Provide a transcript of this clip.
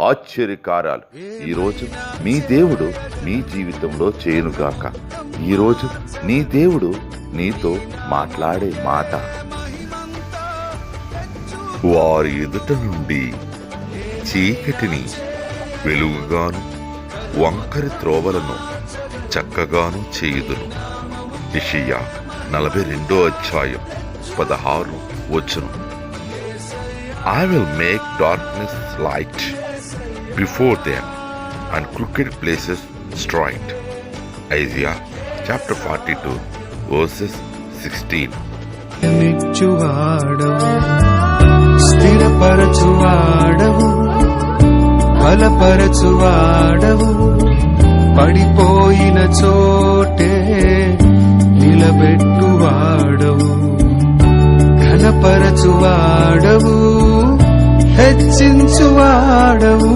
ఆశ్చర్యకారాలు. ఈరోజు మీ దేవుడు మీ జీవితంలో చేయనుగాక. ఈరోజు నీ దేవుడు నీతో మాట్లాడే మాట. వారి ఎదుట నుండి చీకటిని వెలుగుగాను వంకరి త్రోవలను చక్కగాను చేయుదును. ఇషియా నలభై రెండో అధ్యాయం పదహారు వచ్చును. I will make darkness light before them and crooked places straight Isaiah chapter forty two verses sixteen నిచ్చువాడవు స్థిరపరచువాడవు బలపరచువాడవు. పడిపోయిన చోటే నిలబెట్టువాడవు ఘనపరచువాడవు హెచ్చించువాడవు.